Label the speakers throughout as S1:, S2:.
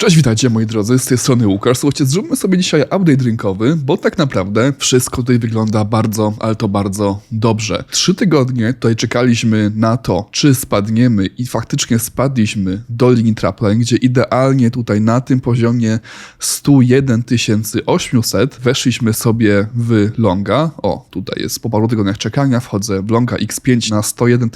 S1: Cześć, witajcie moi drodzy, z tej strony Łukasz. Słuchajcie, zróbmy sobie dzisiaj update drinkowy, bo tak naprawdę wszystko tutaj wygląda bardzo, ale to bardzo dobrze. Trzy tygodnie tutaj czekaliśmy na to, czy spadniemy i faktycznie spadliśmy do linii trapline, gdzie idealnie tutaj na tym poziomie 101 800 weszliśmy sobie w longa. O, tutaj jest po paru tygodniach czekania, wchodzę w longa X5 na 101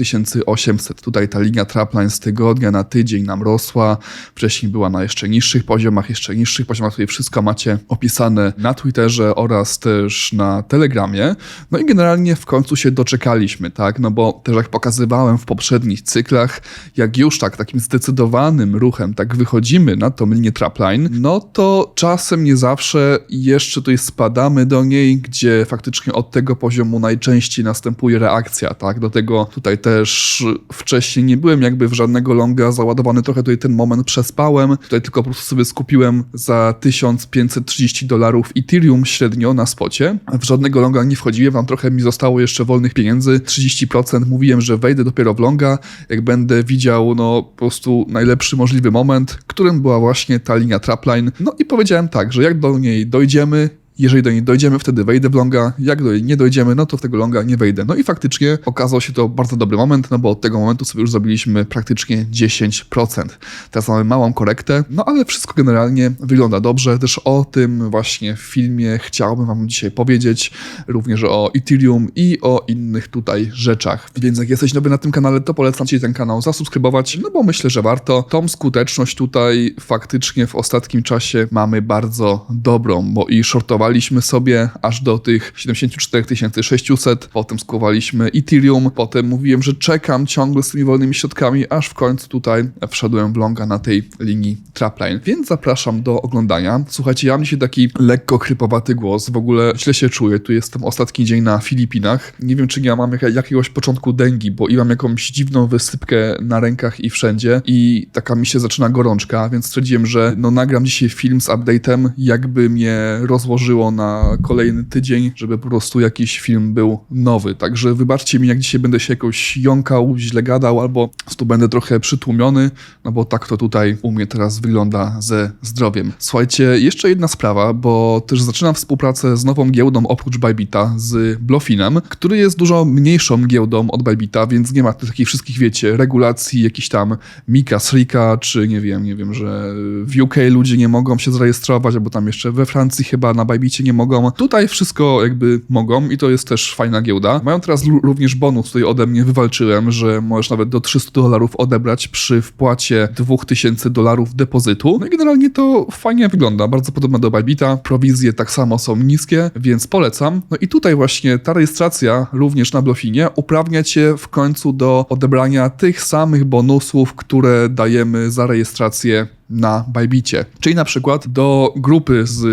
S1: 800. Tutaj ta linia trapline z tygodnia na tydzień nam rosła, wcześniej była na jeszcze niższych poziomach, jeszcze niższych poziomach. Tutaj wszystko macie opisane na Twitterze oraz też na Telegramie. No i generalnie w końcu się doczekaliśmy, tak? No bo też jak pokazywałem w poprzednich cyklach, jak już tak takim zdecydowanym ruchem tak wychodzimy na tą linię trapline, no to czasem nie zawsze jeszcze tutaj spadamy do niej, gdzie faktycznie od tego poziomu najczęściej następuje reakcja, tak? Do tego tutaj też wcześniej nie byłem jakby w żadnego longa załadowany, trochę tutaj ten moment przespałem, tutaj tylko po prostu sobie skupiłem za 1530 dolarów Ethereum średnio na spocie. W żadnego longa nie wchodziłem, wam trochę mi zostało jeszcze wolnych pieniędzy, 30%. Mówiłem, że wejdę dopiero w longa, jak będę widział no po prostu najlepszy możliwy moment, którym była właśnie ta linia trapline. No i powiedziałem tak, że jak do niej dojdziemy, jeżeli do niej dojdziemy, wtedy wejdę w longa. Jak do niej nie dojdziemy, no to w tego longa nie wejdę. No i faktycznie okazał się to bardzo dobry moment, no bo od tego momentu sobie już zrobiliśmy praktycznie 10%. Teraz mamy małą korektę, no ale wszystko generalnie wygląda dobrze. Też o tym właśnie filmie chciałbym Wam dzisiaj powiedzieć, również o Ethereum i o innych tutaj rzeczach. Więc jak jesteś nowy na tym kanale, to polecam Ci ten kanał zasubskrybować, no bo myślę, że warto. Tą skuteczność tutaj faktycznie w ostatnim czasie mamy bardzo dobrą, bo i shortowa skłowaliśmy sobie aż do tych 74 600, potem skłowaliśmy Ethereum, potem mówiłem, że czekam ciągle z tymi wolnymi środkami, aż w końcu tutaj wszedłem w longa na tej linii trapline. Więc zapraszam do oglądania. Słuchajcie, ja mam dzisiaj taki lekko chrypowaty głos, w ogóle źle się czuję, tu jestem ostatni dzień na Filipinach. Nie wiem, czy ja mam jakiegoś początku dengi, bo i mam jakąś dziwną wysypkę na rękach i wszędzie i taka mi się zaczyna gorączka, więc stwierdziłem, że no nagram dzisiaj film z update'em, jakby mnie rozłożyło na kolejny tydzień, żeby po prostu jakiś film był nowy. Także wybaczcie mi, jak dzisiaj będę się jakoś jąkał, źle gadał, albo tu będę trochę przytłumiony, no bo tak to tutaj u mnie teraz wygląda ze zdrowiem. Słuchajcie, jeszcze jedna sprawa, bo też zaczynam współpracę z nową giełdą oprócz Bybita, z Blofinem, który jest dużo mniejszą giełdą od Bybita, więc nie ma takich wszystkich, wiecie, regulacji, jakiś tam Mika, Srika, czy nie wiem, nie wiem, że w UK ludzie nie mogą się zarejestrować, albo tam jeszcze we Francji chyba na Bybita nie mogą. Tutaj wszystko jakby mogą i to jest też fajna giełda. Mają teraz również bonus, który ode mnie wywalczyłem, że możesz nawet do 300 dolarów odebrać przy wpłacie 2000 dolarów depozytu. No i generalnie to fajnie wygląda, bardzo podobna do Bybita. Prowizje tak samo są niskie, więc polecam. No i tutaj właśnie ta rejestracja również na Blofinie uprawnia cię w końcu do odebrania tych samych bonusów, które dajemy za rejestrację na Bybicie. Czyli na przykład do grupy z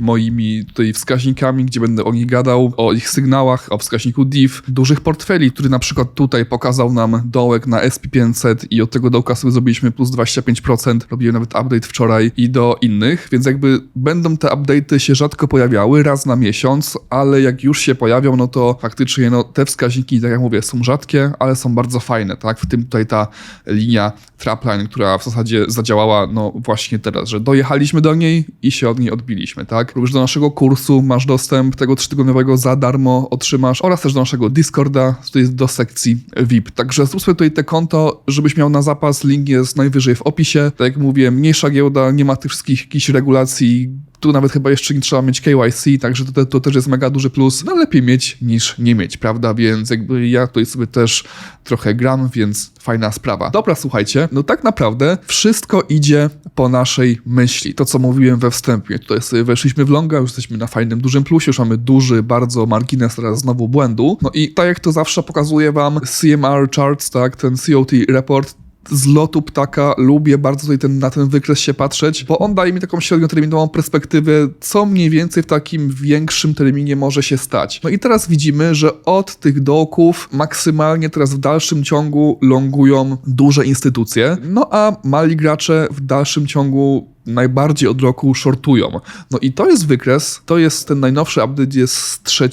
S1: moimi tutaj wskaźnikami, gdzie będę o nich gadał, o ich sygnałach, o wskaźniku div, dużych portfeli, który na przykład tutaj pokazał nam dołek na SP500 i od tego dołka sobie zrobiliśmy plus 25%, robiłem nawet update wczoraj i do innych, więc jakby będą te update'y się rzadko pojawiały, raz na miesiąc, ale jak już się pojawią, no to faktycznie no, te wskaźniki, tak jak mówię, są rzadkie, ale są bardzo fajne, tak? W tym tutaj ta linia Trapline, która w zasadzie zadziałała, no no właśnie teraz, że dojechaliśmy do niej i się od niej odbiliśmy, tak? Również do naszego kursu masz dostęp tego trzytygodniowego za darmo otrzymasz oraz też do naszego Discorda, to jest do sekcji VIP. Także zrób sobie tutaj te konto, żebyś miał na zapas, link jest najwyżej w opisie. Tak jak mówię, mniejsza giełda, nie ma tych wszystkich jakichś regulacji, tu nawet chyba jeszcze nie trzeba mieć KYC, także to, to też jest mega duży plus. No lepiej mieć niż nie mieć, prawda? Więc jakby ja tutaj sobie też trochę gram, więc fajna sprawa. Dobra, słuchajcie, no tak naprawdę wszystko idzie po naszej myśli. To, co mówiłem we wstępie. Tutaj sobie weszliśmy w longa, już jesteśmy na fajnym, dużym plusie, już mamy duży, bardzo margines teraz znowu błędu. No i tak jak to zawsze pokazuje wam CMR charts, tak, ten COT report, z lotu ptaka lubię bardzo tutaj ten, na ten wykres się patrzeć, bo on daje mi taką średnioterminową perspektywę, co mniej więcej w takim większym terminie może się stać. No i teraz widzimy, że od tych dołków maksymalnie teraz w dalszym ciągu longują duże instytucje, no a mali gracze w dalszym ciągu najbardziej od roku shortują. No i to jest wykres, to jest ten najnowszy update jest z 3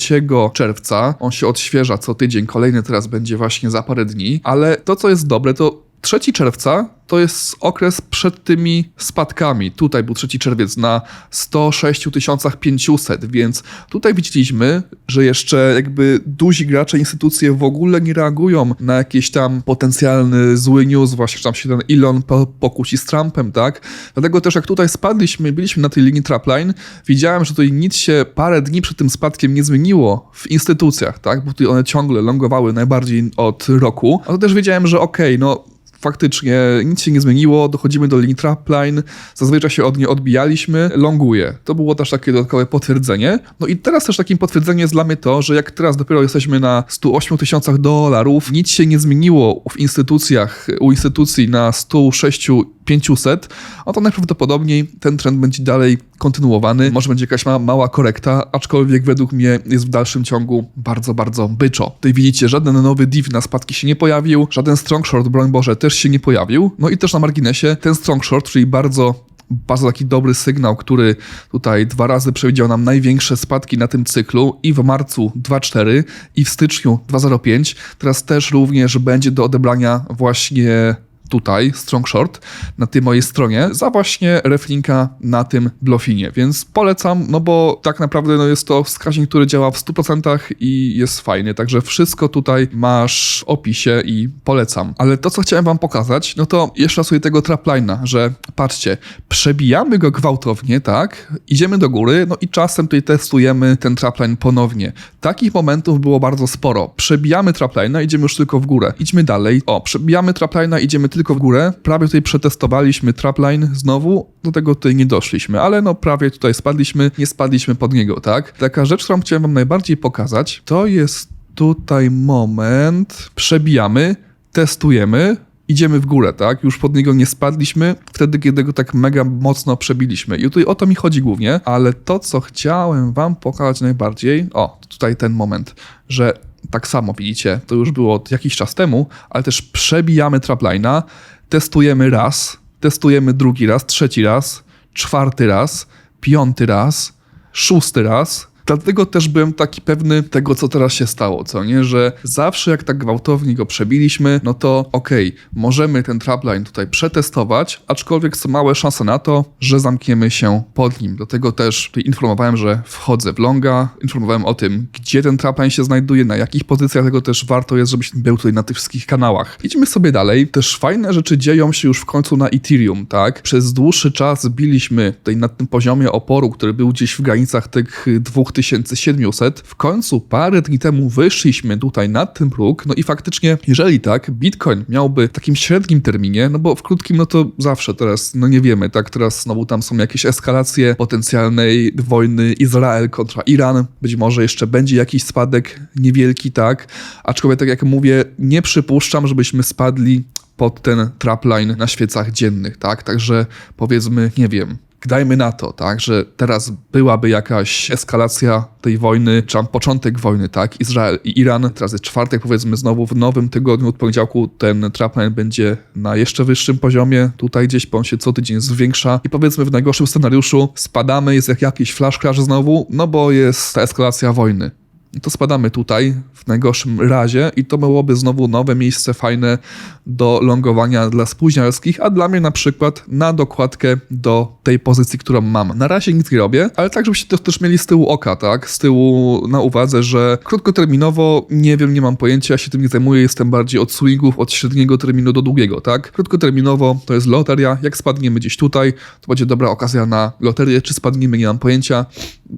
S1: czerwca. On się odświeża co tydzień, kolejny teraz będzie właśnie za parę dni, ale to co jest dobre, to 3 czerwca to jest okres przed tymi spadkami. Tutaj był 3 czerwiec na 106 500, więc tutaj widzieliśmy, że jeszcze jakby duzi gracze, instytucje w ogóle nie reagują na jakiś tam potencjalny zły news, właśnie że tam się ten Elon po, pokusi z Trumpem, tak? Dlatego też jak tutaj spadliśmy, byliśmy na tej linii trapline, widziałem, że tutaj nic się parę dni przed tym spadkiem nie zmieniło w instytucjach, tak? Bo tutaj one ciągle longowały najbardziej od roku. A to też wiedziałem, że okej, okay, no faktycznie nic się nie zmieniło, dochodzimy do linii trapline, zazwyczaj się od niej odbijaliśmy, longuje. To było też takie dodatkowe potwierdzenie. No i teraz też takim potwierdzeniem jest dla mnie to, że jak teraz dopiero jesteśmy na 108 tysiącach dolarów, nic się nie zmieniło w instytucjach, u instytucji na 106 500, a to najprawdopodobniej ten trend będzie dalej kontynuowany. Może będzie jakaś ma mała korekta, aczkolwiek według mnie jest w dalszym ciągu bardzo, bardzo byczo. Tutaj widzicie, żaden nowy div na spadki się nie pojawił, żaden strong short, broń Boże, też się nie pojawił. No i też na marginesie ten strong short, czyli bardzo bardzo taki dobry sygnał, który tutaj dwa razy przewidział nam największe spadki na tym cyklu i w marcu 2,4 i w styczniu 2,05. Teraz też również będzie do odebrania właśnie tutaj, Strong Short, na tej mojej stronie, za właśnie reflinka na tym Blofinie, więc polecam, no bo tak naprawdę no jest to wskaźnik, który działa w 100% i jest fajny, także wszystko tutaj masz w opisie i polecam. Ale to, co chciałem wam pokazać, no to jeszcze raz sobie tego traplina, że patrzcie, przebijamy go gwałtownie, tak, idziemy do góry, no i czasem tutaj testujemy ten trapline ponownie. Takich momentów było bardzo sporo. Przebijamy traplina, idziemy już tylko w górę. Idźmy dalej. O, przebijamy traplina, idziemy tylko w górę. Prawie tutaj przetestowaliśmy trapline znowu, do tego tutaj nie doszliśmy, ale no prawie tutaj spadliśmy, nie spadliśmy pod niego, tak? Taka rzecz, którą chciałem wam najbardziej pokazać, to jest tutaj moment, przebijamy, testujemy, idziemy w górę, tak? Już pod niego nie spadliśmy, wtedy, kiedy go tak mega mocno przebiliśmy. I tutaj o to mi chodzi głównie, ale to, co chciałem wam pokazać najbardziej, o, tutaj ten moment, że tak samo widzicie, to już było jakiś czas temu, ale też przebijamy traplina, testujemy raz, testujemy drugi raz, trzeci raz, czwarty raz, piąty raz, szósty raz, Dlatego też byłem taki pewny tego, co teraz się stało, co nie? Że zawsze jak tak gwałtownie go przebiliśmy, no to okej, okay, możemy ten trapline tutaj przetestować, aczkolwiek są małe szanse na to, że zamkniemy się pod nim. Dlatego też informowałem, że wchodzę w longa, informowałem o tym, gdzie ten trapline się znajduje, na jakich pozycjach, tego też warto jest, żebyś był tutaj na tych wszystkich kanałach. Idźmy sobie dalej. Też fajne rzeczy dzieją się już w końcu na Ethereum, tak? Przez dłuższy czas biliśmy tutaj na tym poziomie oporu, który był gdzieś w granicach tych 2000 2700. W końcu parę dni temu wyszliśmy tutaj na ten próg, no i faktycznie, jeżeli tak, Bitcoin miałby w takim średnim terminie, no bo w krótkim, no to zawsze teraz, no nie wiemy, tak, teraz znowu tam są jakieś eskalacje potencjalnej wojny Izrael kontra Iran, być może jeszcze będzie jakiś spadek niewielki, tak, aczkolwiek tak jak mówię, nie przypuszczam, żebyśmy spadli pod ten trapline na świecach dziennych, tak? Także powiedzmy, nie wiem, dajmy na to, tak, że teraz byłaby jakaś eskalacja tej wojny, czy tam początek wojny, tak, Izrael i Iran, teraz jest czwartek, powiedzmy znowu w nowym tygodniu, od poniedziałku ten trapline będzie na jeszcze wyższym poziomie, tutaj gdzieś on się co tydzień zwiększa i powiedzmy w najgorszym scenariuszu spadamy, jest jak jakiś flash crash znowu, no bo jest ta eskalacja wojny to spadamy tutaj w najgorszym razie i to byłoby znowu nowe miejsce fajne do longowania dla spóźnialskich, a dla mnie na przykład na dokładkę do tej pozycji, którą mam. Na razie nic nie robię, ale tak, żebyście to też mieli z tyłu oka, tak? Z tyłu na uwadze, że krótkoterminowo nie wiem, nie mam pojęcia, ja się tym nie zajmuję, jestem bardziej od swingów, od średniego terminu do długiego, tak? Krótkoterminowo to jest loteria, jak spadniemy gdzieś tutaj, to będzie dobra okazja na loterię, czy spadniemy, nie mam pojęcia.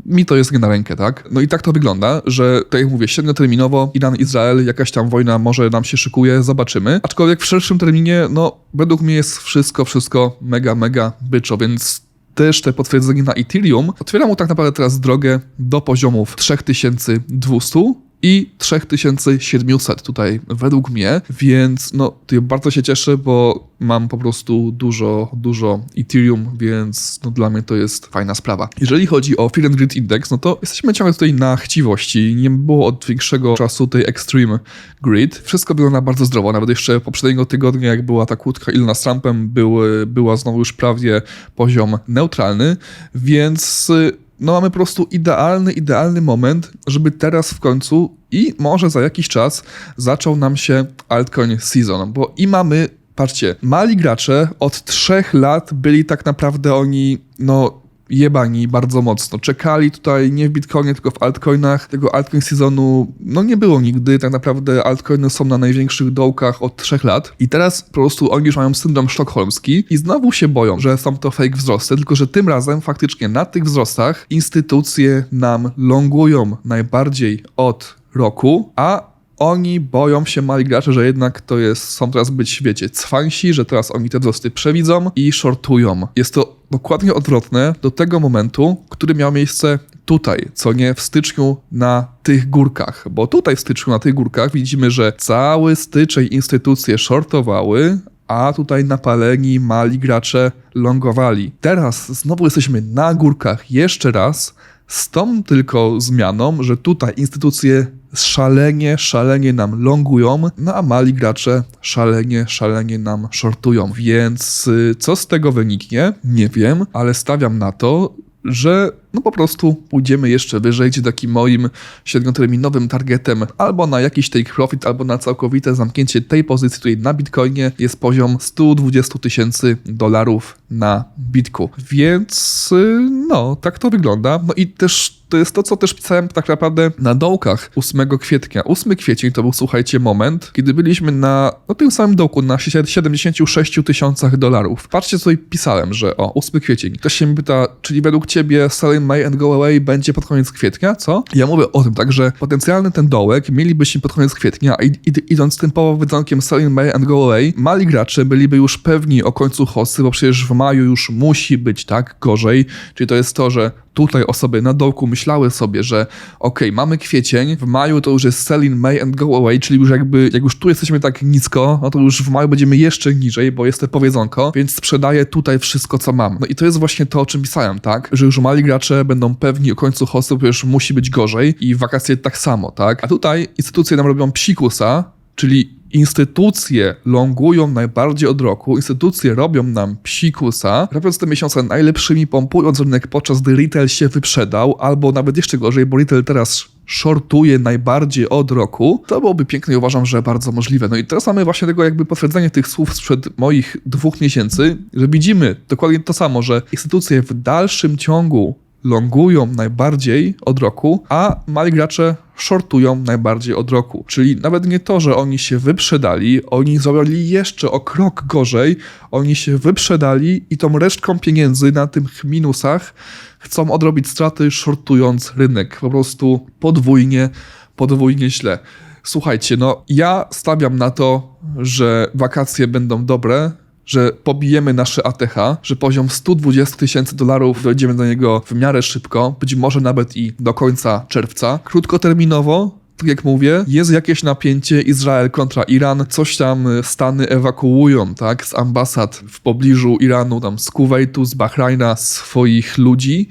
S1: Mi to jest nie na rękę, tak? No i tak to wygląda, że tak jak mówię, średnioterminowo Iran-Izrael, jakaś tam wojna może nam się szykuje, zobaczymy. Aczkolwiek w szerszym terminie, no według mnie jest wszystko, wszystko mega, mega byczo, więc też te potwierdzenie na Ethereum otwiera mu tak naprawdę teraz drogę do poziomów 3200, i 3700 tutaj według mnie, więc no bardzo się cieszę, bo mam po prostu dużo, dużo Ethereum, więc no dla mnie to jest fajna sprawa. Jeżeli chodzi o Fear and Grid Index, no to jesteśmy ciągle tutaj na chciwości, nie było od większego czasu tej Extreme Grid. Wszystko wygląda bardzo zdrowo, nawet jeszcze poprzedniego tygodnia, jak była ta kłódka Ilona z Trumpem, były, była znowu już prawie poziom neutralny, więc no mamy po prostu idealny, idealny moment, żeby teraz w końcu i może za jakiś czas zaczął nam się altcoin season, bo i mamy Patrzcie, mali gracze od trzech lat byli tak naprawdę oni, no jebani bardzo mocno. Czekali tutaj nie w Bitcoinie, tylko w altcoinach. Tego altcoin sezonu no nie było nigdy. Tak naprawdę altcoiny są na największych dołkach od trzech lat. I teraz po prostu oni już mają syndrom sztokholmski i znowu się boją, że są to fake wzrosty, tylko że tym razem faktycznie na tych wzrostach instytucje nam longują najbardziej od roku, a oni boją się mali gracze, że jednak to jest, są teraz być, wiecie, cwansi, że teraz oni te wzrosty przewidzą i shortują. Jest to dokładnie odwrotne do tego momentu, który miał miejsce tutaj, co nie w styczniu na tych górkach. Bo tutaj w styczniu na tych górkach widzimy, że cały styczeń instytucje shortowały, a tutaj napaleni mali gracze longowali. Teraz znowu jesteśmy na górkach jeszcze raz, z tą tylko zmianą, że tutaj instytucje szalenie, szalenie nam longują, no a mali gracze szalenie, szalenie nam shortują. Więc y, co z tego wyniknie? Nie wiem, ale stawiam na to, że no po prostu pójdziemy jeszcze wyżej, gdzie takim moim średnioterminowym targetem albo na jakiś take profit, albo na całkowite zamknięcie tej pozycji tutaj na Bitcoinie jest poziom 120 tysięcy dolarów na Bitku. Więc y, no, tak to wygląda. No i też to jest to, co też pisałem tak naprawdę na dołkach 8 kwietnia. 8 kwiecień to był, słuchajcie, moment, kiedy byliśmy na no, tym samym dołku, na 76 tysiącach dolarów. Patrzcie, co tutaj pisałem, że o, 8 kwiecień. Ktoś się pyta, czyli według ciebie Selling May and Go Away będzie pod koniec kwietnia, co? Ja mówię o tym tak, że potencjalny ten dołek mielibyśmy pod koniec kwietnia, a id- id- idąc tym powodzonkiem Selling May and Go Away, mali gracze byliby już pewni o końcu hossy, bo przecież w maju już musi być tak gorzej, czyli to jest to, że tutaj osoby na dołku myślały sobie, że okej, mamy kwiecień, w maju to już jest sell in May and go away, czyli już jakby, jak już tu jesteśmy tak nisko, no to już w maju będziemy jeszcze niżej, bo jest to powiedzonko, więc sprzedaję tutaj wszystko, co mam. No i to jest właśnie to, o czym pisałem, tak? Że już mali gracze będą pewni o końcu hostu, już musi być gorzej i wakacje tak samo, tak? A tutaj instytucje nam robią psikusa, czyli instytucje longują najbardziej od roku, instytucje robią nam psikusa, robiąc te miesiące najlepszymi, pompując rynek, podczas gdy retail się wyprzedał, albo nawet jeszcze gorzej, bo retail teraz shortuje najbardziej od roku, to byłoby piękne i uważam, że bardzo możliwe. No i teraz mamy właśnie tego jakby potwierdzenie tych słów sprzed moich dwóch miesięcy, że widzimy dokładnie to samo, że instytucje w dalszym ciągu longują najbardziej od roku, a mali gracze shortują najbardziej od roku. Czyli nawet nie to, że oni się wyprzedali, oni zrobili jeszcze o krok gorzej, oni się wyprzedali i tą resztką pieniędzy na tych minusach chcą odrobić straty, shortując rynek. Po prostu podwójnie, podwójnie źle. Słuchajcie, no ja stawiam na to, że wakacje będą dobre, że pobijemy nasze ATH, że poziom 120 tysięcy dolarów dojdziemy do niego w miarę szybko, być może nawet i do końca czerwca. Krótkoterminowo tak jak mówię, jest jakieś napięcie Izrael kontra Iran, coś tam y, Stany ewakuują, tak, z ambasad w pobliżu Iranu, tam z Kuwejtu, z Bahrajna swoich ludzi,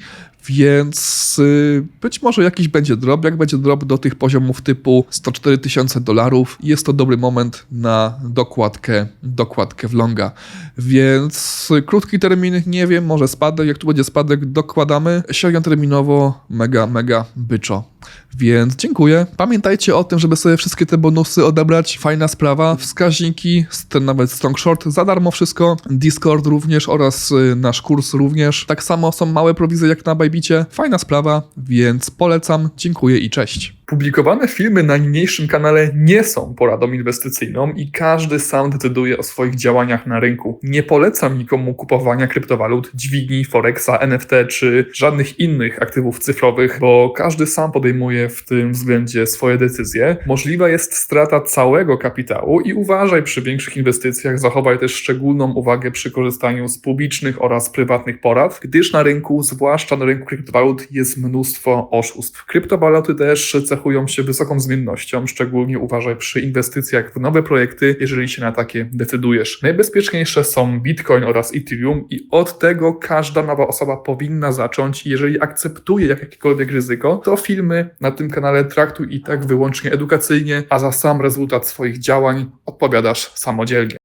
S1: więc y, być może jakiś będzie drop. Jak będzie drop do tych poziomów typu 104 tysiące dolarów, jest to dobry moment na dokładkę, dokładkę w longa. Więc krótki termin, nie wiem, może spadek. Jak tu będzie spadek, dokładamy. Średnio terminowo, mega, mega byczo. Więc dziękuję. Pamiętajcie o tym, żeby sobie wszystkie te bonusy odebrać. Fajna sprawa. Wskaźniki, ten nawet Strong Short, za darmo wszystko. Discord również oraz y, nasz kurs również. Tak samo są małe prowizje jak na Bajbicie. Fajna sprawa, więc polecam. Dziękuję i cześć.
S2: Publikowane filmy na niniejszym kanale nie są poradą inwestycyjną i każdy sam decyduje o swoich działaniach na rynku. Nie polecam nikomu kupowania kryptowalut, dźwigni, forexa, NFT czy żadnych innych aktywów cyfrowych, bo każdy sam podejmuje w tym względzie swoje decyzje. Możliwa jest strata całego kapitału i uważaj przy większych inwestycjach, zachowaj też szczególną uwagę przy korzystaniu z publicznych oraz prywatnych porad, gdyż na rynku, zwłaszcza na rynku kryptowalut, jest mnóstwo oszustw. Kryptowaluty też cechują się wysoką zmiennością, szczególnie uważaj przy inwestycjach w nowe projekty, jeżeli się na takie decydujesz. Najbezpieczniejsze są Bitcoin oraz Ethereum i od tego każda nowa osoba powinna zacząć. Jeżeli akceptuje jakiekolwiek ryzyko, to filmy na tym kanale traktuj i tak wyłącznie edukacyjnie, a za sam rezultat swoich działań odpowiadasz samodzielnie.